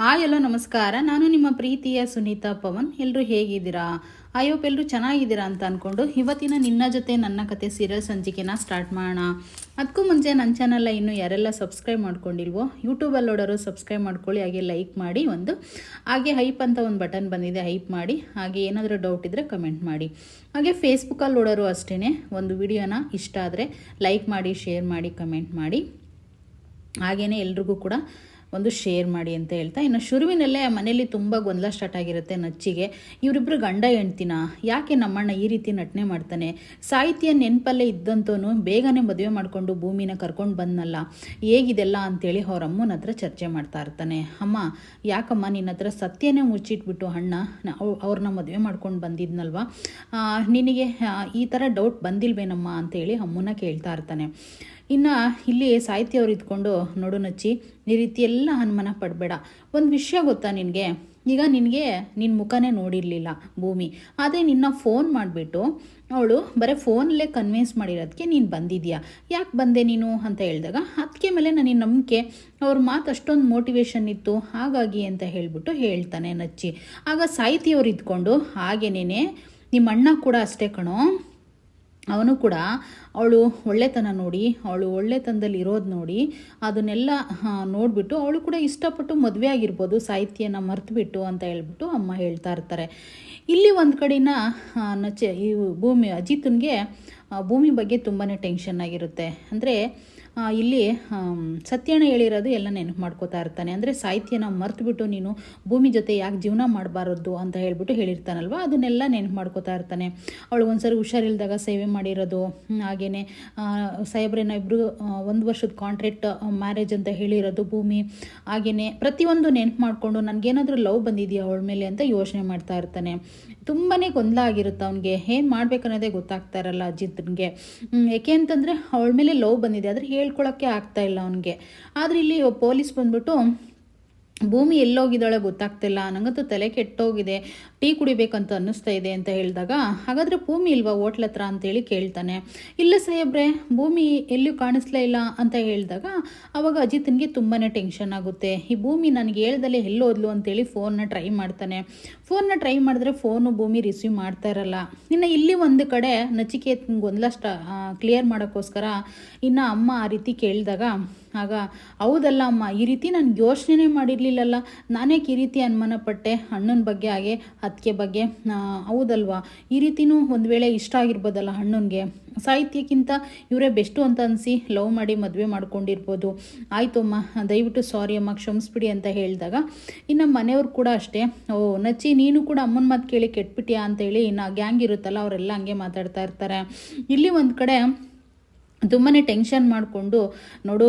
Hi ಎಲ್ಲೋ ನಮಸ್ಕಾರ. ನಾನು ನಿಮ್ಮ ಪ್ರೀತಿಯ ಸುನೀತಾ ಪವನ್. ಎಲ್ಲರೂ ಹೇಗಿದ್ದೀರಾ? ಆಯೋಪ್ ಎಲ್ಲರೂ ಚೆನ್ನಾಗಿದ್ದೀರಾ ಅಂತ ಅಂದ್ಕೊಂಡು ಇವತ್ತಿನ ನಿನ್ನ ಜೊತೆ ನನ್ನ ಕತೆ ಸೀರಿಯಲ್ ಸಂಚಿಕೆನ ಸ್ಟಾರ್ಟ್ ಮಾಡೋಣ. ಅದಕ್ಕೂ ಮುಂಚೆ ನನ್ನ ಚಾನಲ್ನ ಇನ್ನೂ ಯಾರೆಲ್ಲ ಸಬ್ಸ್ಕ್ರೈಬ್ ಮಾಡ್ಕೊಂಡಿಲ್ವೋ ಯೂಟ್ಯೂಬಲ್ಲಿ ನೋಡೋರು ಸಬ್ಸ್ಕ್ರೈಬ್ ಮಾಡ್ಕೊಳ್ಳಿ, ಹಾಗೆ ಲೈಕ್ ಮಾಡಿ ಒಂದು. ಹಾಗೆ ಹೈಪ್ ಅಂತ ಒಂದು ಬಟನ್ ಬಂದಿದೆ ಹೈಪ್ ಮಾಡಿ. ಹಾಗೆ ಏನಾದರೂ ಡೌಟ್ ಇದ್ದರೆ ಕಮೆಂಟ್ ಮಾಡಿ. ಹಾಗೆ ಫೇಸ್ಬುಕ್ಕಲ್ಲಿ ನೋಡೋರು ಅಷ್ಟೇ ಒಂದು ವಿಡಿಯೋನ ಇಷ್ಟ ಆದರೆ ಲೈಕ್ ಮಾಡಿ ಶೇರ್ ಮಾಡಿ ಕಮೆಂಟ್ ಮಾಡಿ. ಹಾಗೆಯೇ ಎಲ್ರಿಗೂ ಕೂಡ ಒಂದು ಶೇರ್ ಮಾಡಿ ಅಂತ ಹೇಳ್ತಾ, ಇನ್ನು ಶುರುವಿನಲ್ಲೇ ಮನೇಲಿ ತುಂಬ ಗೊಂದಲ ಸ್ಟಾರ್ಟ್ ಆಗಿರುತ್ತೆ ನಚ್ಚಿಗೆ. ಇವರಿಬ್ಬರು ಗಂಡ ಹೆಣ್ತಿನ ಯಾಕೆ ನಮ್ಮಣ್ಣ ಈ ರೀತಿ ನಟನೆ ಮಾಡ್ತಾನೆ? ಸಾಹಿತ್ಯ ನೆನಪಲ್ಲೇ ಇದ್ದಂತವನು ಬೇಗನೆ ಮದುವೆ ಮಾಡಿಕೊಂಡು ಭೂಮಿನ ಕರ್ಕೊಂಡು ಬಂದನಲ್ಲ. ಹೇಗಿದೆಲ್ಲ ಅಂತೇಳಿ ಅವ್ರ ಅಮ್ಮನ ಹತ್ರ ಚರ್ಚೆ ಮಾಡ್ತಾ ಇರ್ತಾನೆ. ಅಮ್ಮ, ಯಾಕಮ್ಮ ನಿನ್ನ ಹತ್ರ ಸತ್ಯನೇ ಮುಚ್ಚಿಟ್ಬಿಟ್ಟು ಅಣ್ಣ ಅವ್ರನ್ನ ಮದುವೆ ಮಾಡ್ಕೊಂಡು ಬಂದಿದ್ನಲ್ವಾ? ನಿನಗೆ ಈ ಥರ ಡೌಟ್ ಬಂದಿಲ್ವೇನಮ್ಮ ಅಂತೇಳಿ ಅಮ್ಮನ ಕೇಳ್ತಾ ಇರ್ತಾನೆ. ಇನ್ನು ಇಲ್ಲಿ ಸಾಹಿತ್ಯವ್ರು ಇದ್ಕೊಂಡು ನೋಡು ನಚ್ಚಿ, ಈ ರೀತಿ ಎಲ್ಲ ಅನುಮಾನ ಪಡಬೇಡ. ಒಂದು ವಿಷಯ ಗೊತ್ತಾ ನಿನಗೆ? ಈಗ ನಿನಗೆ ನಿನ್ನ ಮುಖನೇ ನೋಡಿರಲಿಲ್ಲ ಭೂಮಿ. ಆದರೆ ನಿನ್ನ ಫೋನ್ ಮಾಡಿಬಿಟ್ಟು ಅವಳು ಬರೀ ಫೋನಲ್ಲೇ ಕನ್ವಿನ್ಸ್ ಮಾಡಿರೋದಕ್ಕೆ ನೀನು ಬಂದಿದ್ಯಾ? ಯಾಕೆ ಬಂದೆ ನೀನು ಅಂತ ಹೇಳಿದಾಗ ಅದಕ್ಕೆ ಮೇಲೆ ನನಗೆ ನಂಬಿಕೆ ಅವ್ರ ಮಾತು ಅಷ್ಟೊಂದು ಮೋಟಿವೇಶನ್ ಇತ್ತು, ಹಾಗಾಗಿ ಅಂತ ಹೇಳಿಬಿಟ್ಟು ಹೇಳ್ತಾನೆ ನಚ್ಚಿ. ಆಗ ಸಾಹಿತಿಯವ್ರು ಇದ್ಕೊಂಡು, ಹಾಗೇನೇನೆ ನಿಮ್ಮ ಅಣ್ಣ ಕೂಡ ಅಷ್ಟೇ ಕಣೋ. ಅವನು ಕೂಡ ಅವಳು ಒಳ್ಳೆತನ ನೋಡಿ, ಅವಳು ಒಳ್ಳೆತನದಲ್ಲಿ ಇರೋದು ನೋಡಿ, ಅದನ್ನೆಲ್ಲ ನೋಡಿಬಿಟ್ಟು ಅವಳು ಕೂಡ ಇಷ್ಟಪಟ್ಟು ಮದುವೆ ಆಗಿರ್ಬೋದು, ಸಾಹಿತ್ಯನ ಮರೆತುಬಿಟ್ಟು ಅಂತ ಹೇಳ್ಬಿಟ್ಟು ಅಮ್ಮ ಹೇಳ್ತಾ ಇರ್ತಾರೆ. ಇಲ್ಲಿ ಒಂದು ಕಡೆನ ನಚೆ, ಈ ಭೂಮಿ, ಅಜಿತನ್ಗೆ ಭೂಮಿ ಬಗ್ಗೆ ತುಂಬಾ ಟೆನ್ಷನ್ ಆಗಿರುತ್ತೆ. ಅಂದರೆ ಇಲ್ಲಿ ಸತ್ಯನ ಹೇಳಿರೋದು ಎಲ್ಲ ನೆನಪು ಮಾಡ್ಕೋತಾ ಇರ್ತಾನೆ. ಅಂದರೆ ಸಾಹಿತ್ಯನ ಮರ್ತುಬಿಟ್ಟು ನೀನು ಭೂಮಿ ಜೊತೆ ಯಾಕೆ ಜೀವನ ಮಾಡಬಾರದು ಅಂತ ಹೇಳ್ಬಿಟ್ಟು ಹೇಳಿರ್ತಾನಲ್ವ? ಅದನ್ನೆಲ್ಲ ನೆನಪು ಮಾಡ್ಕೋತಾ ಇರ್ತಾನೆ. ಅವಳು ಒಂದ್ಸರಿ ಹುಷಾರಿಲ್ದಾಗ ಸೇವೆ ಮಾಡಿರೋದು ಹಾಗೆಯೇ ಸಾಹೇಬ್ರೇನ ಇಬ್ಬರು ಒಂದು ವರ್ಷದ ಕಾಂಟ್ರಾಕ್ಟ್ ಮ್ಯಾರೇಜ್ ಅಂತ ಹೇಳಿರೋದು ಭೂಮಿ. ಹಾಗೆಯೇ ಪ್ರತಿಯೊಂದು ನೆನಪು ಮಾಡಿಕೊಂಡು ನನಗೇನಾದರೂ ಲವ್ ಬಂದಿದೆಯಾ ಅವಳ ಮೇಲೆ ಅಂತ ಯೋಚನೆ ಮಾಡ್ತಾ ಇರ್ತಾನೆ. ತುಂಬಾ ಗೊಂದಲ ಆಗಿರುತ್ತೆ ಅವನಿಗೆ. ಏನು ಮಾಡ್ಬೇಕನ್ನೋದೇ ಗೊತ್ತಾಗ್ತಾ ಇರಲ್ಲ ಅಜಿತ್ನಿಗೆ. ಯಾಕೆ ಅಂತಂದರೆ ಅವಳ ಮೇಲೆ ಲವ್ ಬಂದಿದೆ. ಆದರೆ ಹೇಳ್ಕೊಳಕ್ಕೆ ಆಗ್ತಾ ಇಲ್ಲ ಅವನಿಗೆ. ಆದರೆ ಇಲ್ಲಿ ಪೊಲೀಸ್ ಬಂದ್ಬಿಟ್ಟು ಭೂಮಿ ಎಲ್ಲೋಗಿದ್ದಾಳೆ ಗೊತ್ತಾಗ್ತಿಲ್ಲ. ನನಗಂತೂ ತಲೆ ಕೆಟ್ಟೋಗಿದೆ. ಟೀ ಕುಡಿಬೇಕಂತ ಅನ್ನಿಸ್ತಾ ಇದೆ ಅಂತ ಹೇಳಿದಾಗ, ಹಾಗಾದರೆ ಭೂಮಿ ಇಲ್ವಾ ಹೋಟ್ಲ್ ಹತ್ರ ಅಂತೇಳಿ ಕೇಳ್ತಾನೆ. ಇಲ್ಲ ಸಾಹೇಬ್ರೆ, ಭೂಮಿ ಎಲ್ಲೂ ಕಾಣಿಸ್ಲೇ ಇಲ್ಲ ಅಂತ ಹೇಳಿದಾಗ, ಅವಾಗ ಅಜಿತ್ನಿಗೆ ತುಂಬಾ ಟೆನ್ಷನ್ ಆಗುತ್ತೆ. ಈ ಭೂಮಿ ನನಗೆ ಹೇಳ್ದಲ್ಲೇ ಎಲ್ಲೋದ್ಲು ಅಂತೇಳಿ ಫೋನ್ನ ಟ್ರೈ ಮಾಡ್ತಾನೆ. ಫೋನ್ನ ಟ್ರೈ ಮಾಡಿದ್ರೆ ಫೋನು ಭೂಮಿ ರಿಸೀವ್ ಮಾಡ್ತಾ ಇರಲ್ಲ. ಇನ್ನು ಇಲ್ಲಿ ಒಂದು ಕಡೆ ನಚಿಕೇತ್ ಗೊಂದಲ ಕ್ಲಿಯರ್ ಮಾಡೋಕ್ಕೋಸ್ಕರ ಇನ್ನು ಅಮ್ಮ ಆ ರೀತಿ ಕೇಳಿದಾಗ ಆಗ, ಹೌದಲ್ಲ ಅಮ್ಮ, ಈ ರೀತಿ ನಾನು ಯೋಚನೆ ಮಾಡಿರಲಿಲ್ಲಲ್ಲ. ನಾನೇ ಈ ರೀತಿ ಅನುಮಾನ ಪಟ್ಟೆ ಬಗ್ಗೆ, ಹಾಗೆ ಅದಕ್ಕೆ ಬಗ್ಗೆ. ಹೌದಲ್ವಾ? ಈ ರೀತಿನೂ ಒಂದು ವೇಳೆ ಇಷ್ಟ ಆಗಿರ್ಬೋದಲ್ಲ ಅಣ್ಣನಿಗೆ ಸಾಹಿತ್ಯಕ್ಕಿಂತ ಇವರೇ ಬೆಸ್ಟು ಅಂತ ಅನಿಸಿ ಲವ್ ಮಾಡಿ ಮದುವೆ ಮಾಡ್ಕೊಂಡಿರ್ಬೋದು. ಆಯಿತು ಅಮ್ಮ, ದಯವಿಟ್ಟು ಸಾರಿ ಅಮ್ಮ, ಕ್ಷಮಿಸ್ಬಿಡಿ ಅಂತ ಹೇಳಿದಾಗ, ಇನ್ನು ಮನೆಯವ್ರು ಕೂಡ ಅಷ್ಟೇ. ಓ, ನಚ್ಚಿ, ನೀನು ಕೂಡ ಅಮ್ಮನ ಮಾತು ಕೇಳಿ ಕೆಟ್ಬಿಟ್ಯಾ ಅಂತೇಳಿ ಇನ್ನು ಗ್ಯಾಂಗ್ ಇರುತ್ತಲ್ಲ, ಅವರೆಲ್ಲ ಹಂಗೆ ಮಾತಾಡ್ತಾ ಇರ್ತಾರೆ. ಇಲ್ಲಿ ಒಂದು ಕಡೆ ತುಂಬಾ ಟೆನ್ಷನ್ ಮಾಡಿಕೊಂಡು, ನೋಡು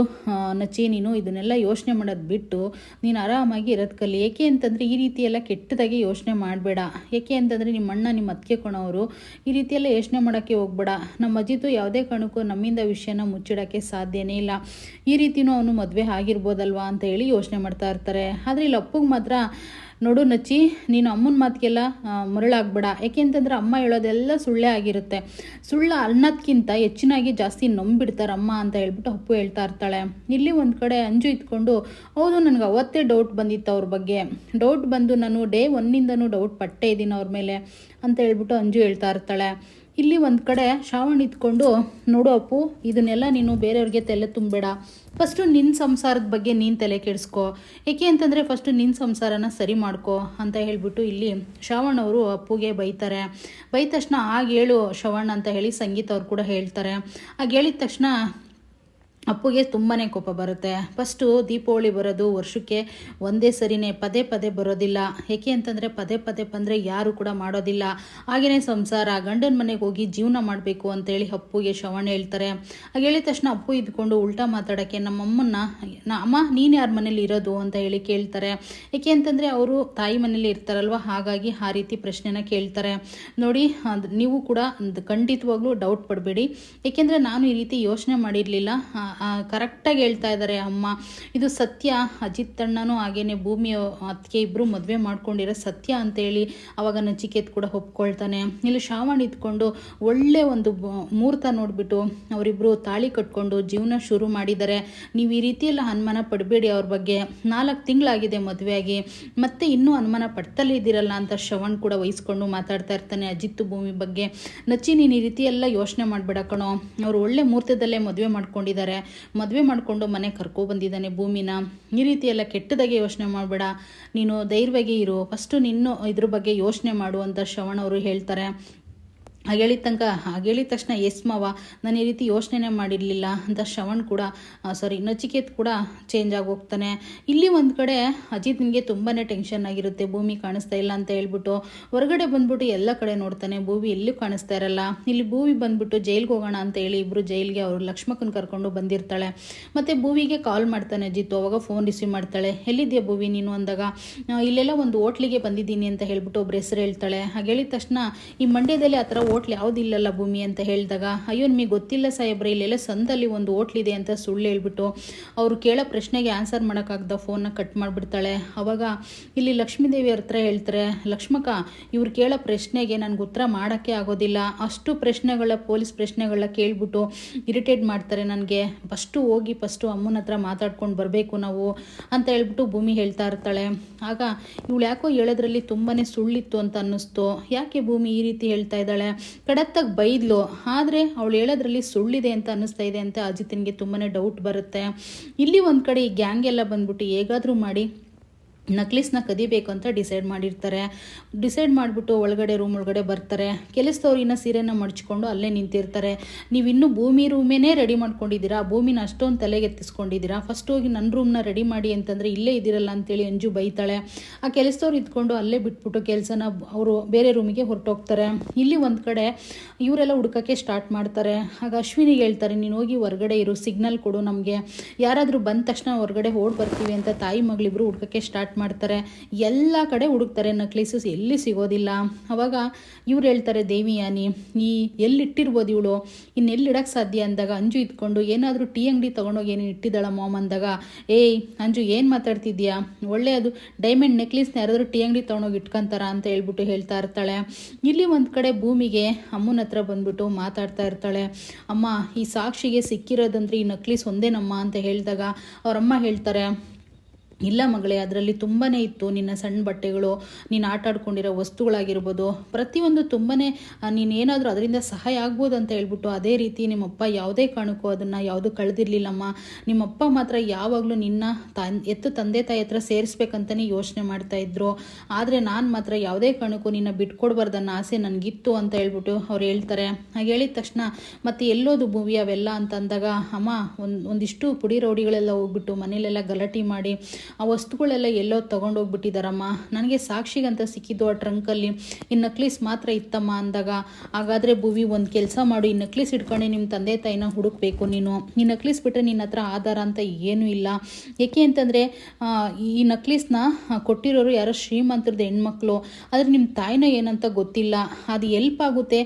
ನಚ್ಚಿ, ನೀನು ಇದನ್ನೆಲ್ಲ ಯೋಚನೆ ಮಾಡೋದು ಬಿಟ್ಟು ನೀನು ಆರಾಮಾಗಿ ಇರೋದು ಕಲಿ. ಏಕೆ ಅಂತಂದರೆ ಈ ರೀತಿಯೆಲ್ಲ ಕೆಟ್ಟದಾಗಿ ಯೋಚನೆ ಮಾಡಬೇಡ. ಏಕೆ ಅಂತಂದರೆ ನಿಮ್ಮ ಅಣ್ಣ ನಿಮ್ಮ ಅತ್ತಿಗೆ ಕೊಣವರು ಈ ರೀತಿಯೆಲ್ಲ ಯೋಚನೆ ಮಾಡೋಕ್ಕೆ ಹೋಗ್ಬೇಡ. ನಮ್ಮ ಅಜ್ಜಿತು ಯಾವುದೇ ಕಾರಣಕ್ಕೂ ನಮ್ಮಿಂದ ವಿಷಯನ ಮುಚ್ಚಿಡೋಕ್ಕೆ ಸಾಧ್ಯನೇ ಇಲ್ಲ. ಈ ರೀತಿಯೂ ಅವನು ಮದುವೆ ಆಗಿರ್ಬೋದಲ್ವಾ? ಅಂತ ಹೇಳಿ ಯೋಚನೆ ಮಾಡ್ತಾ ಇರ್ತಾರೆ. ಆದರೆ ಇಲ್ಲಿ ಅಪ್ಪಗೆ ಮಾತ್ರ ನೋಡು ನಚ್ಚಿ, ನೀನು ಅಮ್ಮನ ಮಾತಿಗೆಲ್ಲ ಮರಳಾಗ್ಬೇಡ. ಯಾಕೆಂತಂದ್ರೆ ಅಮ್ಮ ಹೇಳೋದೆಲ್ಲ ಸುಳ್ಳೇ ಆಗಿರುತ್ತೆ. ಸುಳ್ಳು ಅನ್ನೋದ್ಕಿಂತ ಹೆಚ್ಚಿನಾಗಿ ಜಾಸ್ತಿ ನಂಬಿಡ್ತಾರೆ ಅಮ್ಮ ಅಂತ ಹೇಳ್ಬಿಟ್ಟು ಅಪ್ಪು ಹೇಳ್ತಾ ಇರ್ತಾಳೆ. ಇಲ್ಲಿ ಒಂದು ಕಡೆ ಅಂಜು ಇದ್ಕೊಂಡು, ಹೌದು, ನನಗೆ ಅವತ್ತೇ ಡೌಟ್ ಬಂದಿತ್ತು ಅವ್ರ ಬಗ್ಗೆ. ಡೌಟ್ ಬಂದು ನಾನು ಡೇ ಒನ್ನಿಂದನೂ ಡೌಟ್ ಪಟ್ಟೆ ಇದ್ದೀನಿ ಅವ್ರ ಮೇಲೆ ಅಂತ ಹೇಳ್ಬಿಟ್ಟು ಅಂಜು ಹೇಳ್ತಾ ಇರ್ತಾಳೆ. ಇಲ್ಲಿ ಒಂದು ಕಡೆ ಶ್ರಾವಣ ಇದ್ಕೊಂಡು, ನೋಡು ಅಪ್ಪು, ಇದನ್ನೆಲ್ಲ ನೀನು ಬೇರೆಯವ್ರಿಗೆ ತಲೆ ತುಂಬಬೇಡ. ಫಸ್ಟು ನಿನ್ನ ಸಂಸಾರದ ಬಗ್ಗೆ ನೀನು ತಲೆ ಕೆಡಿಸ್ಕೊ. ಏಕೆ ಅಂತಂದರೆ ಫಸ್ಟು ನಿನ್ನ ಸಂಸಾರನ ಸರಿ ಮಾಡ್ಕೊ, ಅಂತ ಹೇಳಿಬಿಟ್ಟು ಇಲ್ಲಿ ಶ್ರಾವಣ್ ಅವರು ಅಪ್ಪುಗೆ ಬೈತಾರೆ. ಬೈದ ತಕ್ಷಣ ಆಗೇಳು ಶ್ರವಣ್ ಅಂತ ಹೇಳಿ ಸಂಗೀತ ಅವ್ರು ಕೂಡ ಹೇಳ್ತಾರೆ. ಆಗ ಹೇಳಿದ ತಕ್ಷಣ ಅಪ್ಪುಗೆ ತುಂಬಾ ಕೋಪ ಬರುತ್ತೆ. ಫಸ್ಟು ದೀಪಾವಳಿ ಬರೋದು ವರ್ಷಕ್ಕೆ ಒಂದೇ ಸರಿನೇ ಪದೇ ಪದೇ ಬರೋದಿಲ್ಲ. ಏಕೆ ಅಂತಂದರೆ ಪದೇ ಪದೇ ಬಂದರೆ ಯಾರು ಕೂಡ ಮಾಡೋದಿಲ್ಲ. ಹಾಗೆಯೇ ಸಂಸಾರ, ಗಂಡನ ಮನೆಗೆ ಹೋಗಿ ಜೀವನ ಮಾಡಬೇಕು ಅಂತೇಳಿ ಅಪ್ಪುಗೆ ಶ್ರವಣ ಹೇಳ್ತಾರೆ. ಹಾಗೆ ಹೇಳಿದ ತಕ್ಷಣ ಅಪ್ಪು ಇದ್ಕೊಂಡು ಉಲ್ಟಾ ಮಾತಾಡೋಕ್ಕೆ ನಮ್ಮಮ್ಮನ್ನ, ನಾ, ಅಮ್ಮ ನೀನು ಯಾರ ಮನೇಲಿ ಇರೋದು ಅಂತ ಹೇಳಿ ಕೇಳ್ತಾರೆ. ಏಕೆ ಅಂತಂದರೆ ಅವರು ತಾಯಿ ಮನೇಲಿ ಇರ್ತಾರಲ್ವ? ಹಾಗಾಗಿ ಆ ರೀತಿ ಪ್ರಶ್ನೆನ ಕೇಳ್ತಾರೆ. ನೋಡಿ ನೀವು ಕೂಡ ಖಂಡಿತವಾಗ್ಲೂ ಡೌಟ್ ಪಡಬೇಡಿ. ಏಕೆಂದರೆ ನಾನು ಈ ರೀತಿ ಯೋಚನೆ ಮಾಡಿರಲಿಲ್ಲ. ಕರೆಕ್ಟಾಗಿ ಹೇಳ್ತಾ ಇದ್ದಾರೆ ಅಮ್ಮ. ಇದು ಸತ್ಯ. ಅಜಿತ್ ಅಣ್ಣನೂ ಹಾಗೇನೆ ಭೂಮಿ ಅತ್ತಿಗೆ ಇಬ್ಬರು ಮದುವೆ ಮಾಡ್ಕೊಂಡಿರೋ ಸತ್ಯ ಅಂತೇಳಿ ಅವಾಗ ನಚಿಕೇತ್ ಕೂಡ ಒಪ್ಕೊಳ್ತಾನೆ. ಇಲ್ಲಿ ಶ್ರಾವಣ ಇದ್ಕೊಂಡು ಒಳ್ಳೆ ಒಂದು ಮುಹೂರ್ತ ನೋಡಿಬಿಟ್ಟು ಅವರಿಬ್ಬರು ತಾಳಿ ಕಟ್ಕೊಂಡು ಜೀವನ ಶುರು ಮಾಡಿದ್ದಾರೆ. ನೀವು ಈ ರೀತಿ ಎಲ್ಲ ಅನುಮಾನ ಪಡಬೇಡಿ ಅವ್ರ ಬಗ್ಗೆ. ನಾಲ್ಕು ತಿಂಗಳಾಗಿದೆ ಮದುವೆಯಾಗಿ. ಮತ್ತೆ ಇನ್ನೂ ಅನುಮಾನ ಪಡ್ತಲೇ ಇದ್ದೀರಲ್ಲ ಅಂತ ಶ್ರವಣ್ ಕೂಡ ವಹಿಸ್ಕೊಂಡು ಮಾತಾಡ್ತಾ ಇರ್ತಾನೆ ಅಜಿತ್ ಭೂಮಿ ಬಗ್ಗೆ. ನಚ್ಚಿ ನೀನು ಈ ರೀತಿ ಎಲ್ಲ ಯೋಚನೆ ಮಾಡಬೇಡ ಕಣೋ. ಅವರು ಒಳ್ಳೆ ಮುಹೂರ್ತದಲ್ಲೇ ಮದುವೆ ಮಾಡ್ಕೊಂಡಿದ್ದಾರೆ. ಮದುವೆ ಮಾಡಿಕೊಂಡು ಮನೆ ಕರ್ಕೊ ಬಂದಿದ್ದಾನೆ ಭೂಮಿನ. ಈ ರೀತಿ ಎಲ್ಲ ಕೆಟ್ಟದಾಗೆ ಯೋಚನೆ ಮಾಡಬೇಡ. ನೀನು ಧೈರ್ಯವಾಗಿ ಇರು. ಫಸ್ಟು ನಿನ್ನ ಇದ್ರ ಬಗ್ಗೆ ಯೋಚನೆ ಮಾಡು ಅಂತ ಶ್ರವಣ್ ಅವರು ಹೇಳ್ತಾರೆ. ಹಾಗೆ ಹೇಳಿದ ತನಕ ಹಾಗೆ ಹೇಳಿದ ತಕ್ಷಣ ಎಸ್ ಮಾವ ನಾನು ಈ ರೀತಿ ಯೋಚನೆನೇ ಮಾಡಿರಲಿಲ್ಲ. ಅಂತ ಶ್ರವಣ್ ಕೂಡ ಸಾರಿ ನಚಿಕೇತ್ ಕೂಡ ಚೇಂಜ್ ಆಗಿ ಹೋಗ್ತಾನೆ. ಇಲ್ಲಿ ಒಂದು ಕಡೆ ಅಜಿತ್ ನಿಮಗೆ ತುಂಬಾ ಟೆನ್ಷನ್ ಆಗಿರುತ್ತೆ. ಭೂಮಿ ಕಾಣಿಸ್ತಾ ಇಲ್ಲ ಅಂತ ಹೇಳ್ಬಿಟ್ಟು ಹೊರಗಡೆ ಬಂದ್ಬಿಟ್ಟು ಎಲ್ಲ ಕಡೆ ನೋಡ್ತಾನೆ. ಭೂಮಿ ಎಲ್ಲೂ ಕಾಣಿಸ್ತಾ ಇರಲ್ಲ. ಇಲ್ಲಿ ಭೂಮಿ ಬಂದ್ಬಿಟ್ಟು ಜೈಲ್ಗೆ ಹೋಗೋಣ ಅಂತ ಹೇಳಿ ಇಬ್ಬರು ಜೈಲ್ಗೆ ಅವರು ಲಕ್ಷ್ಮಕ್ಕನ ಕರ್ಕೊಂಡು ಬಂದಿರ್ತಾಳೆ. ಮತ್ತು ಭೂವಿಗೆ ಕಾಲ್ ಮಾಡ್ತಾನೆ ಅಜಿತ್. ಅವಾಗ ಫೋನ್ ರಿಸೀವ್ ಮಾಡ್ತಾಳೆ. ಎಲ್ಲಿದ್ಯಾ ಭೂವಿ ನೀನು? ಅಂದಾಗ "ಆ, ಇಲ್ಲೆಲ್ಲ ಒಂದು ಹೋಟ್ಲಿಗೆ ಬಂದಿದ್ದೀನಿ ಅಂತ ಹೇಳ್ಬಿಟ್ಟು ಒಬ್ರು ಹೆಸರು ಹೇಳ್ತಾಳೆ. ಹಾಗೆ ಹೇಳಿದ ತಕ್ಷಣ ಈ ಮಂಡ್ಯದಲ್ಲಿ ಆ ಥರ ಹೋಟ್ಲ್ ಯಾವುದಿಲ್ಲಲ್ಲ ಭೂಮಿ ಅಂತ ಹೇಳಿದಾಗ, ಅಯ್ಯೋ, ನಿಮಗೆ ಗೊತ್ತಿಲ್ಲ ಸಾಹೇಬ್ರೆ, ಇಲ್ಲೆಲ್ಲ ಸಂದಲ್ಲಿ ಒಂದು ಹೋಟ್ಲಿದೆ ಅಂತ ಸುಳ್ಳು ಹೇಳ್ಬಿಟ್ಟು ಅವರು ಕೇಳೋ ಪ್ರಶ್ನೆಗೆ ಆನ್ಸರ್ ಮಾಡೋಕ್ಕಾಗ್ದ ಫೋನ್ನ ಕಟ್ ಮಾಡಿಬಿಡ್ತಾಳೆ. ಅವಾಗ ಇಲ್ಲಿ ಲಕ್ಷ್ಮೀದೇವಿ ಹತ್ರ ಹೇಳ್ತಾರೆ, ಲಕ್ಷ್ಮಕ್ಕ, ಇವ್ರು ಕೇಳೋ ಪ್ರಶ್ನೆಗೆ ನನಗೆ ಉತ್ತರ ಮಾಡೋಕ್ಕೆ ಆಗೋದಿಲ್ಲ. ಅಷ್ಟು ಪ್ರಶ್ನೆಗಳ, ಪೊಲೀಸ್ ಪ್ರಶ್ನೆಗಳ ಕೇಳಿಬಿಟ್ಟು ಇರಿಟೇಟ್ ಮಾಡ್ತಾರೆ ನನಗೆ. ಫಸ್ಟು ಹೋಗಿ ಫಸ್ಟು ಅಮ್ಮನ ಹತ್ರ ಮಾತಾಡ್ಕೊಂಡು ಬರಬೇಕು ನಾವು ಅಂತ ಹೇಳ್ಬಿಟ್ಟು ಭೂಮಿ ಹೇಳ್ತಾ ಇರ್ತಾಳೆ. ಆಗ, ಇವಳು ಯಾಕೋ ಹೇಳೋದ್ರಲ್ಲಿ ತುಂಬಾ ಸುಳ್ಳಿತ್ತು ಅಂತ ಅನ್ನಿಸ್ತು. ಯಾಕೆ ಭೂಮಿ ಈ ರೀತಿ ಹೇಳ್ತಾ ಇದ್ದಾಳೆ? ಕಡತ್ತಾಗಿ ಬೈದ್ಲು. ಆದರೆ ಅವಳು ಹೇಳೋದ್ರಲ್ಲಿ ಸುಳ್ಳಿದೆ ಅಂತ ಅನ್ನಿಸ್ತಾ ಇದೆ ಅಂತ ಅಜಿತ್ನಿಗೆ ತುಂಬಾ ಡೌಟ್ ಬರುತ್ತೆ. ಇಲ್ಲಿ ಒಂದು ಕಡೆ ಈ ಗ್ಯಾಂಗ್ ಎಲ್ಲ ಬಂದ್ಬಿಟ್ಟು ಹೇಗಾದರೂ ಮಾಡಿ ನಕ್ಲಿಸ್ನ ಕದಿಬೇಕು ಅಂತ ಡಿಸೈಡ್ ಮಾಡಿರ್ತಾರೆ. ಡಿಸೈಡ್ ಮಾಡಿಬಿಟ್ಟು ಒಳಗಡೆ ರೂಮ್ ಒಳಗಡೆ ಬರ್ತಾರೆ. ಕೆಲಸದವ್ರು ಇನ್ನೂ ಸೀರೆನ ಮಡ್ಚ್ಕೊಂಡು ಅಲ್ಲೇ ನಿಂತಿರ್ತಾರೆ. ನೀವು ಇನ್ನೂ ಭೂಮಿ ರೂಮೇನೇ ರೆಡಿ ಮಾಡ್ಕೊಂಡಿದ್ದೀರಾ? ಭೂಮಿನ ಅಷ್ಟೊಂದು ತಲೆಗೆ ಎತ್ತಿಸ್ಕೊಂಡಿದ್ದೀರಾ? ಫಸ್ಟ್ ಹೋಗಿ ನನ್ನ ರೂಮ್ನ ರೆಡಿ ಮಾಡಿ ಅಂತಂದರೆ ಇಲ್ಲೇ ಇದ್ದೀರಲ್ಲ ಅಂತೇಳಿ ಅಂಜು ಬೈತಾಳೆ. ಆ ಕೆಲಸದವ್ರು ಇದ್ಕೊಂಡು ಅಲ್ಲೇ ಬಿಟ್ಬಿಟ್ಟು ಕೆಲಸನ ಅವರು ಬೇರೆ ರೂಮಿಗೆ ಹೊರಟೋಗ್ತಾರೆ. ಇಲ್ಲಿ ಒಂದು ಕಡೆ ಇವರೆಲ್ಲ ಹುಡ್ಕೋಕ್ಕೆ ಸ್ಟಾರ್ಟ್ ಮಾಡ್ತಾರೆ. ಆಗ ಅಶ್ವಿನಿಗೆ ಹೇಳ್ತಾರೆ, ನೀನು ಹೋಗಿ ಹೊರಗಡೆ ಇರು ಸಿಗ್ನಲ್ ಕೊಡು ನಮಗೆ. ಯಾರಾದರೂ ಬಂದ ತಕ್ಷಣ ಹೊರಗಡೆ ಓಡ್ ಬರ್ತೀವಿ ಅಂತ ತಾಯಿ ಮಗಳಿಬ್ರು ಹುಡ್ಕೋಕ್ಕೆ ಸ್ಟಾರ್ಟ್ ಮಾಡ್ತಾರೆ, ಎಲ್ಲ ಕಡೆ ಹುಡುಕ್ತಾರೆ ನಕ್ಲೀಸಸ್ ಎಲ್ಲಿ ಸಿಗೋದಿಲ್ಲ. ಅವಾಗ ಇವ್ರು ಹೇಳ್ತಾರೆ ದೇವಿಯಾನಿ ಈ ಎಲ್ಲಿಟ್ಟಿರ್ಬೋದು ಇವಳು? ಇನ್ನೆಲ್ಲಿಡಕ್ಕೆ ಸಾಧ್ಯ? ಅಂದಾಗ ಅಂಜು ಇದ್ಕೊಂಡು, ಏನಾದರೂ ಟೀ ಅಂಗಡಿ ತೊಗೊಂಡೋಗಿ ಏನು ಇಟ್ಟಿದ್ದಾಳ ಮಾಮ್? ಅಂದಾಗ, ಏಯ್, ಅಂಜು ಏನು ಮಾತಾಡ್ತಿದ್ಯಾ ಒಳ್ಳೆ ಅದು ಡೈಮಂಡ್ ನೆಕ್ಲೆಸ್ನ ಯಾರಾದರೂ ಟೀ ಅಂಗಡಿ ತೊಗೊಂಡೋಗಿ ಇಟ್ಕೊಂತಾರ? ಅಂತ ಹೇಳ್ಬಿಟ್ಟು ಹೇಳ್ತಾ ಇರ್ತಾಳೆ. ಇಲ್ಲಿ ಒಂದು ಕಡೆ ಭೂಮಿಗೆ ಅಮ್ಮನ ಹತ್ರ ಬಂದ್ಬಿಟ್ಟು ಮಾತಾಡ್ತಾ ಇರ್ತಾಳೆ. ಅಮ್ಮ, ಈ ಸಾಕ್ಷಿಗೆ ಸಿಕ್ಕಿರೋದಂದ್ರೆ ಈ ನಕ್ಲೀಸ್ ಒಂದೇನಮ್ಮ? ಅಂತ ಹೇಳಿದಾಗ, ಅವರಮ್ಮ ಹೇಳ್ತಾರೆ ಇಲ್ಲ ಮಗಳೇ, ಅದರಲ್ಲಿ ತುಂಬಾ ಇತ್ತು ನಿನ್ನ ಸಣ್ಣ ಬಟ್ಟೆಗಳು, ನೀನು ಆಟ ಆಡ್ಕೊಂಡಿರೋ ವಸ್ತುಗಳಾಗಿರ್ಬೋದು. ಪ್ರತಿಯೊಂದು ತುಂಬಾ ನೀನು ಏನಾದರೂ ಅದರಿಂದ ಸಹಾಯ ಆಗ್ಬೋದು ಅಂತ ಹೇಳ್ಬಿಟ್ಟು ಅದೇ ರೀತಿ ನಿಮ್ಮಪ್ಪ ಯಾವುದೇ ಕಾರಣಕ್ಕೂ ಅದನ್ನು ಯಾವುದು ಕಳೆದಿರಲಿಲ್ಲಮ್ಮ. ನಿಮ್ಮಪ್ಪ ಮಾತ್ರ ಯಾವಾಗಲೂ ನಿನ್ನ ತನ್, ಎತ್ತು ತಂದೆ ತಾಯಿ ಹತ್ರ ಸೇರಿಸ್ಬೇಕಂತಲೇ ಯೋಚನೆ ಮಾಡ್ತಾ ಇದ್ರು. ಆದರೆ ನಾನು ಮಾತ್ರ ಯಾವುದೇ ಕಾರಣಕ್ಕೂ ನಿನ್ನ ಬಿಟ್ಕೊಡ್ಬಾರ್ದನ್ನ ಆಸೆ ನನಗಿತ್ತು ಅಂತ ಹೇಳ್ಬಿಟ್ಟು ಅವ್ರು ಹೇಳ್ತಾರೆ. ಹಾಗೆ ಹೇಳಿದ ತಕ್ಷಣ, ಮತ್ತೆ ಎಲ್ಲೋದು ಭೂವಿ ಅವೆಲ್ಲ? ಅಂತ ಅಂದಾಗ, ಅಮ್ಮ, ಒಂದು, ಒಂದಿಷ್ಟು ಪುಡಿ ರೌಡಿಗಳೆಲ್ಲ ಹೋಗ್ಬಿಟ್ಟು ಮನೇಲೆಲ್ಲ ಗಲಾಟೆ ಮಾಡಿ ಆ ವಸ್ತುಗಳೆಲ್ಲ ಎಲ್ಲೋ ತೊಗೊಂಡೋಗ್ಬಿಟ್ಟಿದ್ದಾರಮ್ಮ ನನಗೆ ಸಾಕ್ಷಿಗಂತ ಸಿಕ್ಕಿದ್ದು ಆ ಟ್ರಂಕಲ್ಲಿ. ಈ ನಕ್ಲೀಸ್ ಮಾತ್ರ ಇತ್ತಮ್ಮ ಅಂದಾಗ. ಹಾಗಾದರೆ ಭುವಿ ಒಂದು ಕೆಲಸ ಮಾಡು. ಈ ನಕ್ಲೀಸ್ ಇಟ್ಕೊಂಡೆ ನಿಮ್ಮ ತಂದೆ ತಾಯಿನ ಹುಡುಕ್ಬೇಕು ನೀನು. ಈ ನಕ್ಲೀಸ್ ಬಿಟ್ಟರೆ ನಿನ್ನ ಹತ್ರ ಆಧಾರ ಅಂತ ಏನೂ ಇಲ್ಲ. ಏಕೆ ಅಂತಂದರೆ ಈ ನಕ್ಲೀಸ್ನ ಕೊಟ್ಟಿರೋರು ಯಾರೋ ಶ್ರೀಮಂತರದ ಹೆಣ್ಮಕ್ಳು. ಆದರೆ ನಿಮ್ಮ ತಾಯಿನ ಏನಂತ ಗೊತ್ತಿಲ್ಲ. ಅದು ಎಲ್ಪ್ ಆಗುತ್ತೆ.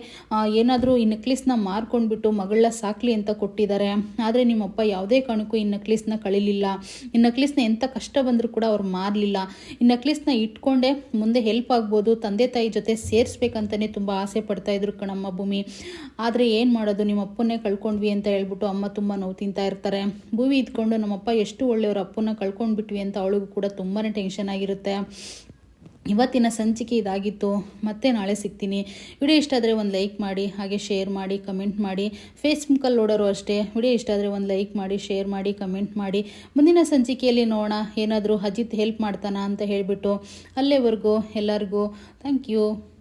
ಏನಾದರೂ ಈ ನಕ್ಲೀಸ್ನ ಮಾರ್ಕೊಂಡ್ಬಿಟ್ಟು ಮಗಳನ್ನ ಸಾಕ್ಲಿ ಅಂತ ಕೊಟ್ಟಿದ್ದಾರೆ. ಆದರೆ ನಿಮ್ಮಪ್ಪ ಯಾವುದೇ ಕಾರಣಕ್ಕೂ ಈ ನಕ್ಲೀಸ್ನ ಕಳಿಲಿಲ್ಲ. ಈ ನಕ್ಲೀಸ್ನ ಎಂಥ ಕಷ್ಟ ಬಂದರೂ ಕೂಡ ಅವ್ರು ಮಾರಲಿಲ್ಲ. ಈ ನಕ್ಲಿಸ್ನ ಇಟ್ಕೊಂಡೆ ಮುಂದೆ ಹೆಲ್ಪ್ ಆಗ್ಬೋದು, ತಂದೆ ತಾಯಿ ಜೊತೆ ಸೇರಿಸ್ಬೇಕಂತಲೇ ತುಂಬ ಆಸೆ ಪಡ್ತಾ ಇದ್ರು ಕಣಮ್ಮ ಭೂಮಿ. ಆದರೆ ಏನು ಮಾಡೋದು, ನಿಮ್ಮ ಅಪ್ಪನ್ನೇ ಕಳ್ಕೊಂಡ್ವಿ ಅಂತ ಹೇಳ್ಬಿಟ್ಟು ಅಮ್ಮ ತುಂಬ ನೋವು ತಿಂತಾ ಇರ್ತಾರೆ. ಭೂಮಿ ಇದ್ಕೊಂಡು ನಮ್ಮಪ್ಪ ಎಷ್ಟು ಒಳ್ಳೆಯವ್ರ ಅಪ್ಪನ ಕಳ್ಕೊಂಡ್ಬಿಟ್ವಿ ಅಂತ ಅವಳಿಗೂ ಕೂಡ ತುಂಬಾ ಟೆನ್ಷನ್ ಆಗಿರುತ್ತೆ. ಇವತ್ತಿನ ಸಂಚಿಕೆ ಇದಾಗಿತ್ತು. ಮತ್ತೆ ನಾಳೆ ಸಿಗ್ತೀನಿ. ವಿಡಿಯೋ ಇಷ್ಟ ಆದರೆ ಒಂದು ಲೈಕ್ ಮಾಡಿ, ಹಾಗೆ ಶೇರ್ ಮಾಡಿ, ಕಮೆಂಟ್ ಮಾಡಿ. ಫೇಸ್ಬುಕ್ಕಲ್ಲಿ ನೋಡೋರು ಅಷ್ಟೇ. ವಿಡಿಯೋ ಇಷ್ಟ ಆದರೆ ಒಂದು ಲೈಕ್ ಮಾಡಿ, ಶೇರ್ ಮಾಡಿ, ಕಮೆಂಟ್ ಮಾಡಿ. ಮುಂದಿನ ಸಂಚಿಕೆಯಲ್ಲಿ ನೋಡೋಣ. ಏನಾದರೂ ಅಜಿತ್ ಹೆಲ್ಪ್ ಮಾಡ್ತಾನ ಅಂತ ಹೇಳಿಬಿಟ್ಟು ಅಲ್ಲೇವರೆಗೂ ಎಲ್ಲರಿಗೂ ಥ್ಯಾಂಕ್ ಯು.